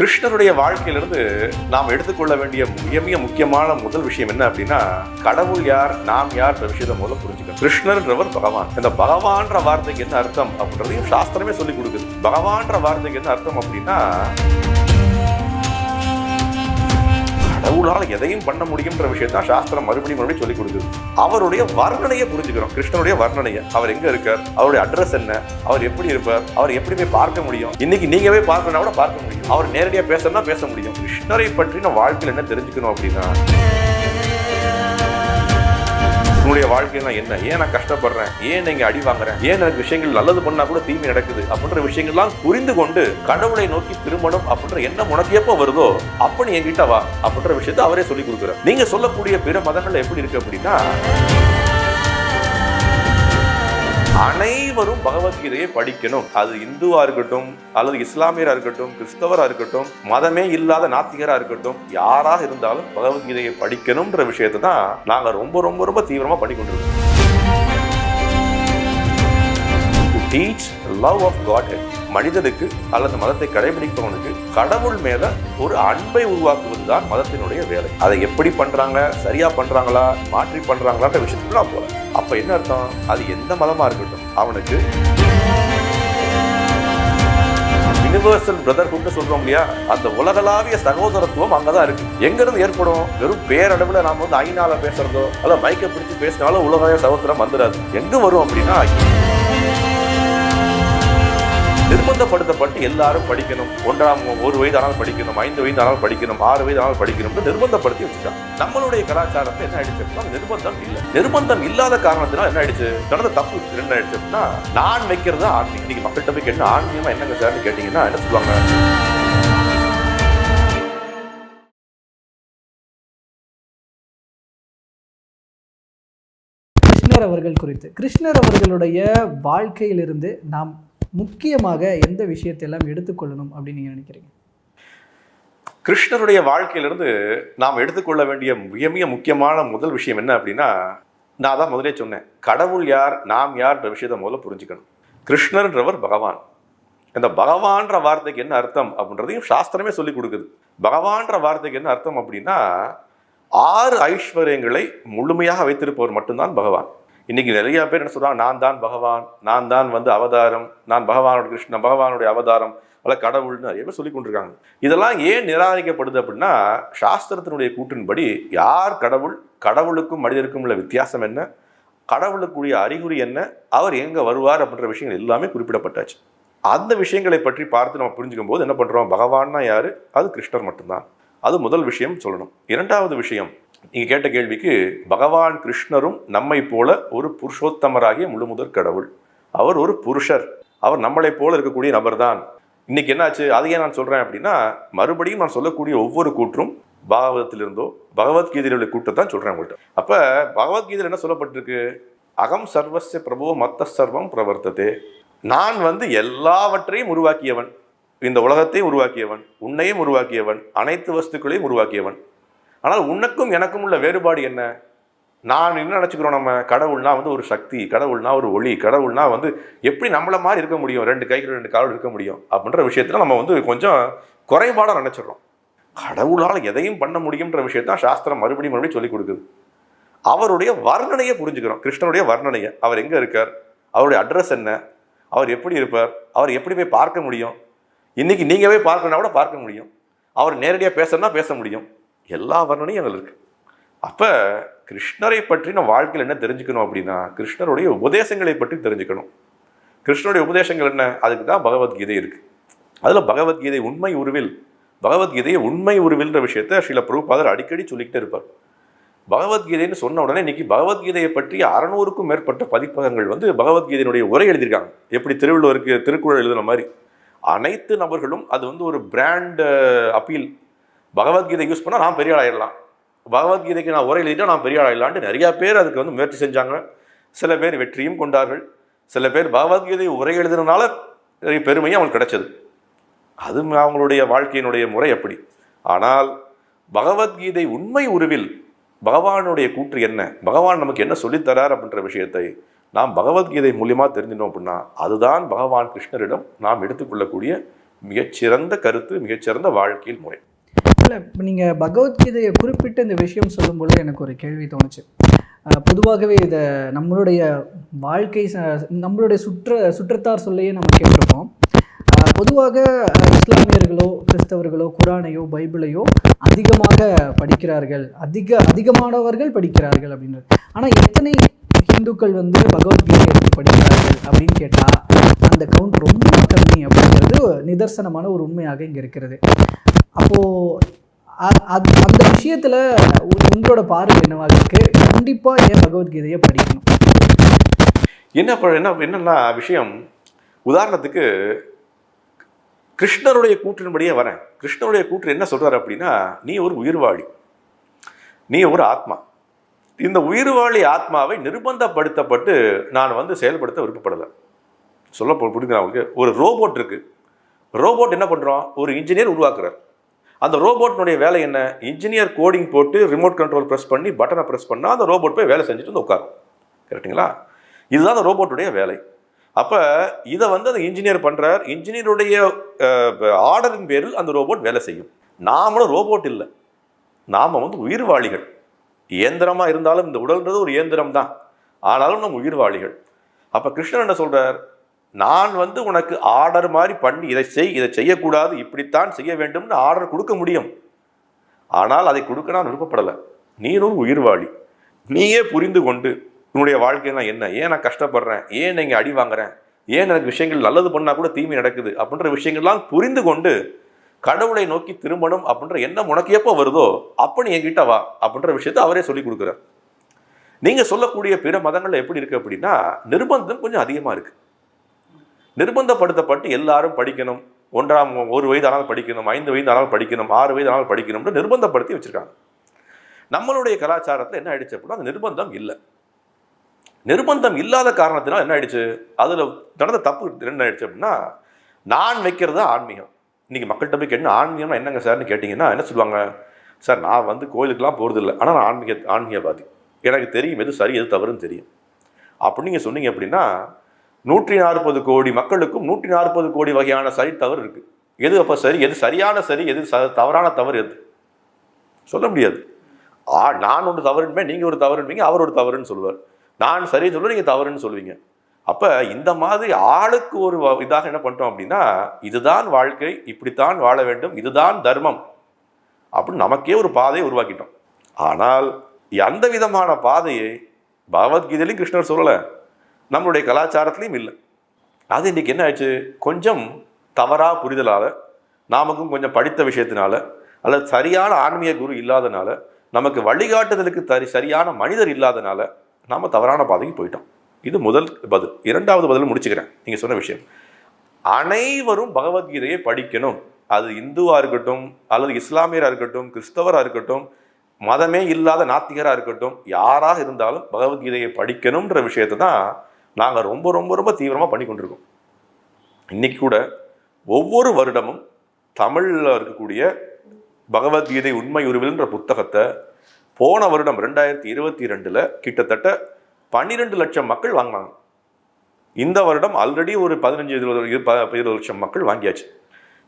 கிருஷ்ணருடைய வாழ்க்கையிலிருந்து நாம் எடுத்துக்கொள்ள வேண்டிய மிக மிக முக்கியமான முதல் விஷயம் என்ன அப்படின்னா கடவுள் யார் நாம் யார் என்ற விஷயத்தை முதல்ல புரிஞ்சுக்கணும். கிருஷ்ணர்ன்றவர் பகவான். இந்த பகவான்ற வார்த்தைக்கு என்ன அர்த்தம் அப்படின்றதையும் சாஸ்திரமே சொல்லி கொடுக்குது. பகவான்ற வார்த்தைக்கு என்ன அர்த்தம் அப்படின்னா கடவுளால் எதையும் பண்ண முடியும்ன்ற விஷயத்தான் சாஸ்திரம் மறுபடியும் மறுபடியும் சொல்லி கொடுக்குது. அவருடைய வர்ணனையை புரிஞ்சுக்கிறோம். கிருஷ்ணனுடைய வர்ணனையை. அவர் எங்க இருக்கார்? அவருடைய அட்ரஸ் என்ன? அவர் எப்படி இருப்பார்? அவர் எப்படி போய் பார்க்க முடியும்? இன்னைக்கு நீங்க போய் பார்க்கணும்னா கூட பார்க்க முடியும். அவர் நேரடியாக பேசணும்னா பேச முடியும். கிருஷ்ணரை பற்றின வாழ்க்கையில் என்ன தெரிஞ்சுக்கணும் அப்படின்னா உன்னுடைய வாழ்க்கைனா என்ன? ஏன் நான் கஷ்டப்படுறேன்? ஏன் நீங்க அடி வாங்குறேன்? ஏன் எனக்கு விஷயங்கள் நல்லது பண்ணா கூட தீமை நடக்குது? அப்படின்ற விஷயங்கள்லாம் புரிந்து கொண்டு கடவுளை நோக்கி திரும்பணும் அப்படின்ற எண்ணம் உனக்கு எப்போ வருதோ அப்ப நீ என்கிட்ட வா அப்படின்ற விஷயத்தை அவரே சொல்லி கொடுக்குறார். நீங்க சொல்லக்கூடிய பிற மதங்கள் எப்படி இருக்கு அப்படின்னா அனைவரும் பகவத்கீதையை படிக்கணும். அது இந்துவா இருக்கட்டும் அல்லது இஸ்லாமியரா இருக்கட்டும் கிறிஸ்தவரா இருக்கட்டும் மதமே இல்லாத நாத்திகரா இருக்கட்டும் யாராக இருந்தாலும் பகவத்கீதையை படிக்கணும்ன்ற விஷயத்தை தான் நாங்க ரொம்ப ரொம்ப ரொம்ப தீவிரமா பண்ணி டீச் லவ் ஆஃப் காட் மனிதனுக்கு அல்லது மதத்தை கடைபிடிப்பவனுக்கு கடவுள் மேல ஒரு அன்பை உருவாக்குவது தான் மதத்தினுடைய வேலை. அதை எப்படி பண்றாங்க? சரியா பண்றாங்களா? மாற்றி பண்றாங்களான்ற விஷயத்துக்கு நான் போல அப்ப என்ன அர்த்தம்? அது எந்த மதமா இருக்கட்டும். அவனுக்கு யூனிவர்சல் பிரதர்ஹுட்னு சொல்றோம் இல்லையா? அந்த உலகளாவிய சகோதரத்துவம் அங்கதான் இருக்கு. எங்க இருந்து ஏற்படும்? வெறும் பேரளவுல நாம வந்து ஐநால பேசுறதோ அல்ல மைக்க பிடிச்சு பேசினாலும் உலக சகோதரம் வந்துடாது எங்க வரும் அப்படின்னா நிர்பந்தப்படுத்தப்பட்டு எல்லாரும் படிக்கணும். ஒன்றாம் ஒரு வயது ஆனாலும் படிக்கணும் ஐந்து வயது ஆனாலும் படிக்கணும் ஆறு வயது ஆனாலும் படிக்கணும்னு நிர்பந்தப்படுத்தி வச்சுட்டாங்க. நம்மளுடைய கலாச்சாரத்தை என்ன ஆயிடுச்சு அப்படின்னா நிர்பந்தம் இல்லை. நிர்பந்தம் இல்லாத காரணத்தினால என்ன ஆயிடுச்சு? நடந்த தப்பு என்ன ஆயிடுச்சு அப்படின்னா நான் வைக்கிறது ஆன்மீகம். இன்னைக்கு மக்கள்கிட்ட போய் கேட்டு ஆன்மீகமா என்னங்க சார்னு கேட்டீங்கன்னா என்ன சொல்லுவாங்க? கிருஷ்ணர் அவர்கள் குறித்து. கிருஷ்ணர் அவர்களுடைய வாழ்க்கையிலிருந்து நாம் முக்கியமாக எந்த விஷயத்தையெல்லாம் எடுத்துக்கொள்ளணும் அப்படின்னு நீங்கள் நினைக்கிறீங்க? கிருஷ்ணருடைய வாழ்க்கையிலிருந்து நாம் எடுத்துக்கொள்ள வேண்டிய மிக மிக முக்கியமான முதல் விஷயம் என்ன அப்படின்னா நான் தான் முதலே சொன்னேன். கடவுள் யார் நாம் யார்ன்ற விஷயத்தை முதல்ல புரிஞ்சுக்கணும். கிருஷ்ணர்ன்றவர் பகவான். இந்த பகவான்ற வார்த்தைக்கு என்ன அர்த்தம் அப்படின்றதையும் சாஸ்திரமே சொல்லி கொடுக்குது. பகவான்ற வார்த்தைக்கு என்ன அர்த்தம் அப்படின்னா ஆறு ஐஸ்வர்யங்களை முழுமையாக வைத்திருப்பவர் மட்டும்தான் பகவான். இன்றைக்கி நிறையா பேர் என்ன சொல்கிறாங்க நான் தான் பகவான் நான் தான் வந்து அவதாரம் நான் பகவானோட கிருஷ்ணன் பகவானுடைய அவதாரம் அல்ல கடவுள்னு நிறைய பேர் சொல்லி கொண்டிருக்காங்க. இதெல்லாம் ஏன் நிராகரிக்கப்படுது அப்படின்னா சாஸ்திரத்தினுடைய கூற்றின்படி யார் கடவுள் கடவுளுக்கும் மனிதருக்கும் உள்ள வித்தியாசம் என்ன கடவுளுக்குரிய அறிகுறி என்ன அவர் எங்கே வருவார் அப்படின்ற விஷயங்கள் எல்லாமே குறிப்பிடப்பட்டாச்சு. அந்த விஷயங்களை பற்றி பார்த்து நம்ம புரிஞ்சுக்கும் போது என்ன பண்ணுறோம் பகவான்னா யார்? அது கிருஷ்ணர் மட்டும்தான். அது முதல் விஷயம் சொல்லணும். இரண்டாவது விஷயம் நீங்கள் கேட்ட கேள்விக்கு பகவான் கிருஷ்ணரும் நம்மை போல ஒரு புருஷோத்தமராகிய முழுமுதற் கடவுள். அவர் ஒரு புருஷர். அவர் நம்மளைப் போல இருக்கக்கூடிய நபர்தான். இன்னைக்கு என்னாச்சு? அதையே நான் சொல்கிறேன் அப்படின்னா மறுபடியும் நான் சொல்லக்கூடிய ஒவ்வொரு கூற்றும் பாகவதத்திலிருந்தோ பகவத்கீதையில் உள்ள கூட்டத்தான் சொல்கிறேன் உங்கள்கிட்ட அப்போ பகவத்கீதையில் என்ன சொல்லப்பட்டிருக்கு? அகம் சர்வஸ்ய பிரபோ மத்த சர்வம் பிரவர்த்ததே. நான் வந்து எல்லாவற்றையும் உருவாக்கியவன். இந்த உலகத்தையும் உருவாக்கியவன். உன்னையும் உருவாக்கியவன். அனைத்து வஸ்துக்களையும் உருவாக்கியவன். ஆனால் உனக்கும் எனக்கும் உள்ள வேறுபாடு என்ன? நான் என்ன நினச்சிக்கிறோம் நம்ம? கடவுள்னா வந்து ஒரு சக்தி கடவுள்னா ஒரு ஒளி கடவுள்னா வந்து எப்படி நம்மளை மாதிரி இருக்க முடியும்? ரெண்டு கைகள் ரெண்டு கால் இருக்க முடியும்? அப்படின்ற விஷயத்தில் நம்ம வந்து கொஞ்சம் குறைபாடாக நினச்சிடுறோம். கடவுளால் எதையும் பண்ண முடியுன்ற விஷயத்தான் சாஸ்திரம் மறுபடியும் மறுபடியும் சொல்லி கொடுக்குது. அவருடைய வர்ணனையை புரிஞ்சுக்கிறோம். கிருஷ்ணனுடைய வர்ணனையை. அவர் எங்கே இருக்கார்? அவருடைய அட்ரஸ் என்ன? அவர் எப்படி இருப்பார்? அவர் எப்படி போய் பார்க்க முடியும்? இன்றைக்கி நீங்கள் போய் பார்க்கணுன்னா கூட பார்க்க முடியும். அவர் நேரடியாக பேசணும்னா பேச முடியும். எல்லா வர்ணனையும் அதில் இருக்குது அப்போ கிருஷ்ணரை பற்றி நம்ம வாழ்க்கையில் என்ன தெரிஞ்சுக்கணும் அப்படின்னா கிருஷ்ணருடைய உபதேசங்களை பற்றி தெரிஞ்சுக்கணும். கிருஷ்ணருடைய உபதேசங்கள் என்ன? அதுக்கு தான் பகவத்கீதை இருக்குது அதில் பகவத்கீதை உண்மை உருவில் பகவத்கீதையை உண்மை உருவில்ன்ற விஷயத்த ஸ்ரீல பிரபுபாதர் அடிக்கடி சொல்லிக்கிட்டே இருப்பார். பகவத்கீதைன்னு சொன்ன உடனே இன்னைக்கு பகவத்கீதையை பற்றி அறநூறுக்கும் மேற்பட்ட பதிப்பகங்கள் வந்து பகவத்கீதையினுடைய உரை எழுதியிருக்காங்க. எப்படி திருவள்ளுவருக்கு திருக்குறள் எழுதுன மாதிரி. அனைத்து நபர்களும் அது வந்து ஒரு பிராண்ட் அப்பீல் பகவத்கீதை யூஸ் பண்ணால் நான் பெரிய ஆளாயிடலாம். பகவத்கீதைக்கு நான் உரை நான் பெரிய ஆளாயிடலான்ட்டு நிறையா பேர் அதுக்கு வந்து முயற்சி செஞ்சாங்க. சில பேர் வெற்றியும் கொண்டார்கள். சில பேர் பகவத்கீதை உரை எழுதுனதுனால நிறைய பெருமையும் அவங்களுக்கு கிடைச்சது. அது அவங்களுடைய வாழ்க்கையினுடைய முறை அப்படி. ஆனால் பகவத்கீதை உண்மை உருவில் பகவானுடைய கூற்று என்ன? பகவான் நமக்கு என்ன சொல்லித்தரார் அப்படின்ற விஷயத்தை நாம் பகவத்கீதை மூலியமாக தெரிஞ்சினோம் அப்படின்னா அதுதான் பகவான் கிருஷ்ணரிடம் நாம் எடுத்துக்கொள்ளக்கூடிய மிகச்சிறந்த கருத்து மிகச்சிறந்த வாழ்க்கையில் முறை. இல்லை இப்போ நீங்கள் பகவத்கீதையை குறிப்பிட்டு இந்த விஷயம் சொல்லும்போது எனக்கு ஒரு கேள்வி தோணுச்சு. பொதுவாகவே இதை நம்மளுடைய வாழ்க்கை ச- நம்மளுடைய சுற்ற சுற்றத்தார் சொல்லையே நம்ம கேட்டிருப்போம். பொதுவாக இஸ்லாமியர்களோ கிறிஸ்தவர்களோ குரானையோ பைபிளையோ அதிகமாக படிக்கிறார்கள். அதிக அதிகமானவர்கள் படிக்கிறார்கள் அப்படின்றது ஆனால் எத்தனை இந்துக்கள் வந்து பகவத்கீதை எடுத்து படிக்கிறார்கள் அப்படின்னு கேட்டால் அந்த கவுண்ட் ரொம்ப கம்மி அப்படிங்கிறது நிதர்சனமான ஒரு உண்மையாக இங்கே இருக்கிறது. அப்போது அது அந்த விஷயத்தில் உங்களோட பார்வை என்னவாக இருக்குது கண்டிப்பாக ஏன் பகவத்கீதையை படிக்கணும்? என்ன என்ன என்னென்ன விஷயம் உதாரணத்துக்கு கிருஷ்ணருடைய கூற்றின்படியே வரேன். கிருஷ்ணருடைய கூற்று என்ன சொல்கிறார் அப்படின்னா நீ ஒரு உயிர்வாழி நீ ஒரு ஆத்மா. இந்த உயிர்வாழி ஆத்மாவை நிர்பந்தப்படுத்தப்பட்டு நான் வந்து செயல்படுத்த விருப்பப்படலை. சொல்ல போ- அவங்களுக்கு ஒரு ரோபோட் இருக்குது ரோபோட் என்ன பண்ணுறோம் ஒரு இன்ஜினியர் உருவாக்குறார். அந்த ரோபோட்னுடைய வேலை என்ன? இன்ஜினியர் கோடிங் போட்டு ரிமோட் கண்ட்ரோல் ப்ரெஸ் பண்ணி பட்டனை ப்ரெஸ் பண்ணால் அந்த ரோபோட் போய் வேலை செஞ்சுட்டு வந்து உட்காரும். கரெக்ட்டுங்களா இதுதான் அந்த ரோபோட்டுடைய வேலை. அப்போ இதை வந்து அந்த இன்ஜினியர் பண்ணுறார் இன்ஜினியருடைய ஆர்டரின் பேரில் அந்த ரோபோட் வேலை செய்யும். நாமளும் ரோபோட் இல்லை. நாம் வந்து உயிர்வாளிகள். இயந்திரமாக இருந்தாலும் இந்த உடல்ன்றது ஒரு இயந்திரம் தான் ஆனாலும் நம்ம உயிர்வாளிகள். அப்போ கிருஷ்ணன் என்ன சொல்கிறார் நான் வந்து உனக்கு ஆர்டர் மாதிரி பண்ணி இதை செய் இதை செய்யக்கூடாது இப்படித்தான் செய்ய வேண்டும்னு ஆர்டர் கொடுக்க முடியும். ஆனால் அதை கொடுக்க நான் விருப்பப்படலை. நீனும் உயிர்வாளி. நீயே புரிந்து கொண்டு உன்னுடைய வாழ்க்கைனா என்ன? ஏன் நான் கஷ்டப்படுறேன்? ஏன் நீங்கள் அடி வாங்குறேன்? ஏன் எனக்கு விஷயங்கள் நல்லது பண்ணால் கூட தீமை நடக்குது? அப்படின்ற விஷயங்கள்லாம் புரிந்து கொண்டு கடவுளை நோக்கி திரும்பணும் அப்படின்ற எண்ணம் உனக்கு எப்போ வருதோ அப்போ நீ என்கிட்ட வா அப்படின்ற விஷயத்தை அவரே சொல்லி கொடுக்குறார். நீங்கள் சொல்லக்கூடிய பிற மதங்கள் எப்படி இருக்குது அப்படின்னா நிர்பந்தம் கொஞ்சம் அதிகமாக இருக்குது நிர்பந்தப்படுத்தப்பட்டு எல்லாரும் படிக்கணும். ஒன்றாம் ஒரு வயது ஆனால் படிக்கணும் ஐந்து வயது ஆனால் படிக்கணும் ஆறு வயது ஆனால் படிக்கணும்னு நிர்பந்தப்படுத்தி வச்சுருக்காங்க. நம்மளுடைய கலாச்சாரத்தில் என்ன ஆயிடுச்சு அப்படின்னா அந்த நிர்பந்தம் இல்லை. நிர்பந்தம் இல்லாத காரணத்தினால் என்ன ஆயிடுச்சு? அதில் நடந்த தப்பு என்ன ஆயிடுச்சு அப்படின்னா நான் வைக்கிறது தான் ஆன்மீகம். இன்னைக்கு மக்கள்கிட்ட போய் கேட்டு ஆன்மீகம்னா என்னங்க சார்னு கேட்டிங்கன்னா என்ன சொல்லுவாங்க? சார் நான் வந்து கோயிலுக்கெலாம் போகிறது இல்லை ஆனால் நான் ஆன்மீக ஆன்மீகவாதி. எனக்கு தெரியும் எது சரி எது தவறுன்னு தெரியும். அப்படி நீங்கள் சொன்னீங்க அப்படின்னா நூற்றி நாற்பது கோடி மக்களுக்கும் நூற்றி நாற்பது கோடி வகையான சரி தவறு இருக்குது எது அப்போ சரி? எது சரியான சரி? எது ச தவறான தவறு எது? சொல்ல முடியாது. ஆ நான் ஒன்று தவறுமே நீங்கள் ஒரு தவறுன்பீங்க அவர் ஒரு தவறுன்னு சொல்லுவார். நான் சரின்னு சொல்லுவேன் நீங்கள் தவறுன்னு சொல்லுவீங்க. அப்போ இந்த மாதிரி ஆளுக்கு ஒரு வ- இதாக என்ன பண்ணிட்டோம் அப்படின்னா இதுதான் வாழ்க்கை இப்படித்தான் வாழ வேண்டும் இதுதான் தர்மம் அப்படின்னு நமக்கே ஒரு பாதையை உருவாக்கிட்டோம். ஆனால் அந்த விதமான பாதையை பகவத்கீதையிலையும் கிருஷ்ணர் சொல்லலை. நம்மளுடைய கலாச்சாரத்துலேயும் இல்லை. அது இன்றைக்கி என்ன ஆயிடுச்சு? கொஞ்சம் தவறாக புரிதலால் நாமக்கும் கொஞ்சம் படித்த விஷயத்தினால அல்லது சரியான ஆன்மீக குரு இல்லாதனால நமக்கு வழிகாட்டுதலுக்கு தரி சரியான மனிதர் இல்லாதனால நாம் தவறான பாதைக்கு போயிட்டோம். இது முதல் பதில். இரண்டாவது பதில் முடிச்சுக்கிறேன். நீங்கள் சொன்ன விஷயம். அனைவரும் பகவத்கீதையை படிக்கணும். அது இந்துவாக இருக்கட்டும் அல்லது இஸ்லாமியராக இருக்கட்டும் கிறிஸ்தவராக இருக்கட்டும் மதமே இல்லாத நாத்திகராக இருக்கட்டும் யாராக இருந்தாலும் பகவத்கீதையை படிக்கணுன்ற விஷயத்தை தான் நாங்கள் ரொம்ப ரொம்ப ரொம்ப தீவிரமாக பண்ணி கொண்டிருக்கோம். இன்றைக்கி கூட ஒவ்வொரு வருடமும் தமிழில் இருக்கக்கூடிய பகவத்கீதை உண்மை உருவில்ன்ற புத்தகத்தை போன வருடம் ரெண்டாயிரத்தி இருபத்தி ரெண்டில் கிட்டத்தட்ட பன்னிரெண்டு லட்சம் மக்கள் வாங்கினாங்க. இந்த வருடம் ஆல்ரெடி ஒரு பதினஞ்சு இருபது இரு- ப- இருபது லட்சம் மக்கள் வாங்கியாச்சு.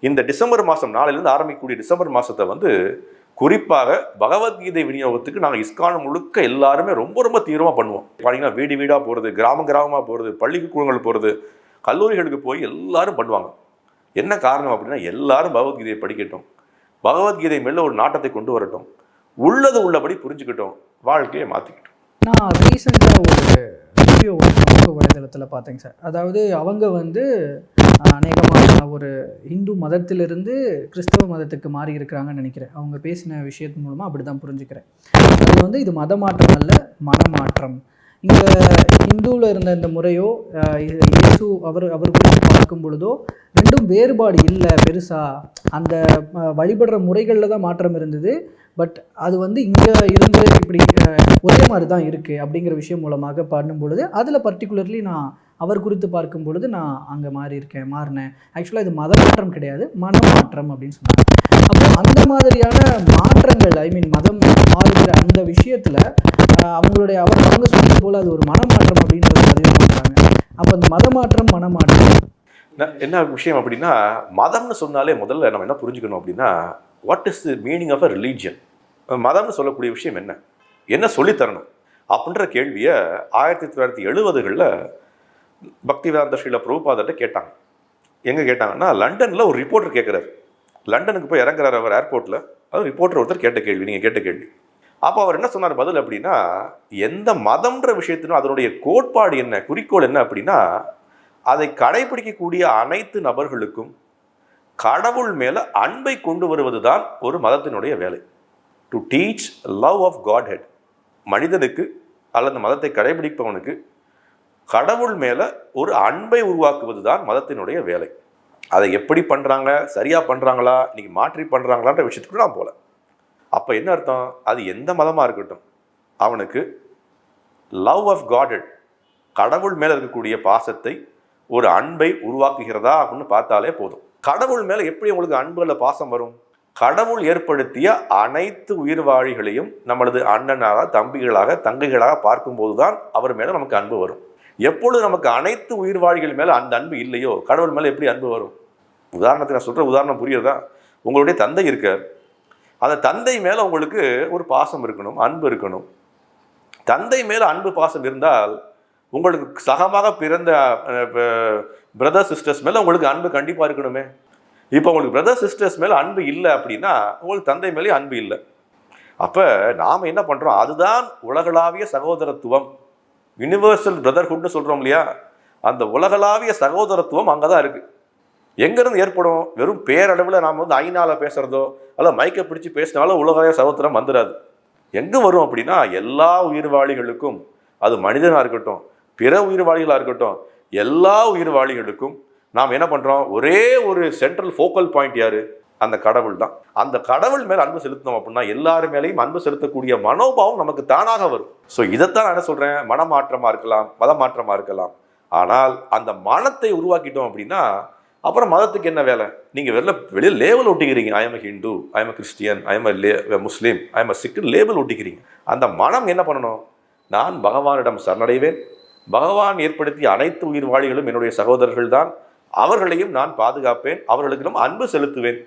இந்த டிசம்பர் மாதம் நாளையிலேருந்து ஆரம்பிக்கக்கூடிய டிசம்பர் மாதத்தை வந்து குறிப்பாக பகவத்கீதை விநியோகத்துக்கு நாங்கள் இஸ்கான் முழுக்க எல்லாருமே ரொம்ப ரொம்ப தீவிரமாக பண்ணுவோம். பார்த்தீங்கன்னா வீடு வீடாக போகிறது கிராம கிராமமாக போகிறது பள்ளிக்கூடங்கள் போகிறது கல்லூரிகளுக்கு போய் எல்லாரும் பண்ணுவாங்க. என்ன காரணம் அப்படின்னா எல்லாரும் பகவத்கீதையை படிக்கட்டும். பகவத்கீதை மேலே ஒரு நாட்டத்தை கொண்டு வரட்டும். உள்ளது உள்ளபடி புரிஞ்சுக்கிட்டோம். வாழ்க்கையை மாற்றிக்கிட்டோம் நான் ரீசெண்டாக ஒரு வீடியோ சமூக வலைதளத்தில் பார்த்தேங்க சார். அதாவது அவங்க வந்து அநேகமாக ஒரு இந்து மதத்திலிருந்து கிறிஸ்தவ மதத்துக்கு மாறி இருக்கிறாங்கன்னு நினைக்கிறேன். அவங்க பேசின விஷயத்தின் மூலமாக அப்படி தான் புரிஞ்சுக்கிறேன். அது வந்து இது மத மாற்றம் அல்ல மனமாற்றம். இங்கே இந்துவில் இருந்த இந்த முறையோ இயேசு அவர் அவர் குறித்து பார்க்கும் பொழுதோ ரெண்டும் வேறுபாடு இல்லை பெருசாக அந்த வழிபடுற முறைகளில் தான் மாற்றம் இருந்தது. பட் அது வந்து இங்கே இருந்து இப்படி ஒரே மாதிரி தான் இருக்குது அப்படிங்கிற விஷயம் மூலமாக பண்ணும் பொழுது அதில் பர்டிகுலர்லி நான் அவர் குறித்து பார்க்கும் பொழுது நான் அங்கே மாறி இருக்கேன் மாறினேன். ஆக்சுவலாக இது மத மாற்றம் கிடையாது மனமாற்றம் அப்படின்னு சொன்னாங்க. அப்போ அந்த மாதிரியான மாற்றங்கள் ஐ மீன் மதம் மாறுகிற அந்த விஷயத்தில் அவங்களுடைய அவங்க அவங்க சொன்னது போல் அது ஒரு மனமாற்றம் அப்படின்றத பதிவு பண்ணுறாங்க அப்போ அந்த மதமாற்றம் மனமாற்றம். என்ன விஷயம் அப்படின்னா மதம்னு சொன்னாலே முதல்ல நம்ம என்ன புரிஞ்சுக்கணும் அப்படின்னா what is the meaning of a religion மதம்னு சொல்லக்கூடிய விஷயம் என்ன? என்ன சொல்லித்தரணும்? அப்படின்ற கேள்வியை ஆயிரத்தி தொள்ளாயிரத்தி எழுபதுகளில் பக்திவேதாந்த ஸ்ரீல பிரபுபாதர்கிட்ட கேட்டாங்க. எங்கே கேட்டாங்கன்னா லண்டனில் ஒரு ரிப்போர்ட்டர் கேட்குறாரு லண்டனுக்கு போய் இறங்குறாரு அவர் ஏர்போர்ட்டில் அது ரிப்போர்ட்டர் ஒருத்தர் கேட்ட கேள்வி நீங்கள் கேட்ட கேள்வி. அப்போ அவர் என்ன சொன்னார் பதில் அப்படின்னா எந்த மதம்ன்ற விஷயத்திலும் அதனுடைய கோட்பாடு என்ன குறிக்கோள் என்ன அப்படின்னா அதை கடைபிடிக்கக்கூடிய அனைத்து நபர்களுக்கும் கடவுள் மேலே அன்பை கொண்டு வருவது தான் ஒரு மதத்தினுடைய வேலை. To teach love of God head மனிதனுக்கு அல்லது மதத்தை கடைபிடிப்பவனுக்கு கடவுள் மேலே ஒரு அன்பை உருவாக்குவது தான் மதத்தினுடைய வேலை. அதை எப்படி பண்ணுறாங்க சரியாக பண்ணுறாங்களா இன்றைக்கி மாற்றி பண்ணுறாங்களான்ற விஷயத்துக்கு நான் போகல அப்போ என்ன அர்த்தம்? அது எந்த மதமாக இருக்கட்டும். அவனுக்கு லவ் ஆஃப் காடட் கடவுள் மேலே இருக்கக்கூடிய பாசத்தை ஒரு அன்பை உருவாக்குகிறதா அப்படின்னு பார்த்தாலே போதும். கடவுள் மேலே எப்படி உங்களுக்கு அன்புகளில் பாசம் வரும்? கடவுள் ஏற்படுத்திய அனைத்து உயிர்வாழிகளையும் நம்மளது அண்ணனாக தம்பிகளாக தங்கைகளாக பார்க்கும்போது தான் அவர் மேலே நமக்கு அன்பு வரும். எப்பொழுது நமக்கு அனைத்து உயிர்வாழிகள் மேலே அந்த அன்பு இல்லையோ கடவுள் மேலே எப்படி அன்பு வரும்? உதாரணத்துக்கு நான் சொல்கிற உதாரணம் புரியுறதா? உங்களுடைய தந்தை இருக்கார். அந்த தந்தை மேலே உங்களுக்கு ஒரு பாசம் இருக்கணும் அன்பு இருக்கணும். தந்தை மேலே அன்பு பாசம் இருந்தால் உங்களுக்கு சகமாக பிறந்த பிரதர் சிஸ்டர்ஸ் மேலே உங்களுக்கு அன்பு கண்டிப்பாக இருக்கணுமே. இப்போ உங்களுக்கு பிரதர் சிஸ்டர்ஸ் மேலே அன்பு இல்லை அப்படின்னா உங்களுக்கு தந்தை மேலேயும் அன்பு இல்லை. அப்போ நாம் என்ன பண்ணுறோம் அதுதான் உலகளாவிய சகோதரத்துவம். யுனிவர்சல் பிரதர்ஹுட்னு சொல்கிறோம் இல்லையா? அந்த உலகளாவிய சகோதரத்துவம் அங்கே தான் இருக்குது எங்கேருந்து ஏற்படும்? வெறும் பேரளவில் நாம் வந்து ஐநாவில் பேசுகிறதோ அல்ல மைக்கை பிடிச்சி பேசினாலும் உலகாய சகோதரம் வந்துடாது எங்கே வரும் அப்படின்னா எல்லா உயிர்வாளிகளுக்கும் அது மனிதனாக இருக்கட்டும் பிற உயிர்வாளிகளாக இருக்கட்டும் எல்லா உயிர்வாளிகளுக்கும் நாம் என்ன பண்ணுறோம் ஒரே ஒரு சென்ட்ரல் ஃபோக்கல் பாயிண்ட் யார்? அந்த கடவுள் தான். அந்த கடவுள் மேல் அன்பு செலுத்தணும் அப்படின்னா எல்லாரு மேலேயும் அன்பு செலுத்தக்கூடிய மனோபாவம் நமக்கு தானாக வரும். ஸோ இதைத்தான் நான் என்ன சொல்கிறேன் மனமாற்றமாக இருக்கலாம் மத மாற்றமாக இருக்கலாம். ஆனால் அந்த மனத்தை உருவாக்கிட்டோம் அப்படின்னா அப்புறம் மதத்துக்கு என்ன வேலை? நீங்கள் வெளில வெளியில் label ஒட்டிக்கிறீங்க. I'm Hindu I'm Christian I'm a Muslim I'm Sikh label ஒட்டிக்கிறீங்க. அந்த மனம் என்ன பண்ணணும்? நான் பகவானிடம் சரணடைவேன். பகவான் ஏற்படுத்திய அனைத்து உயிர் வாழிகளும் என்னுடைய சகோதரர்கள் தான் அவர்களையும் நான் பாதுகாப்பேன். அவர்களுக்கு அன்பு செலுத்துவேன்.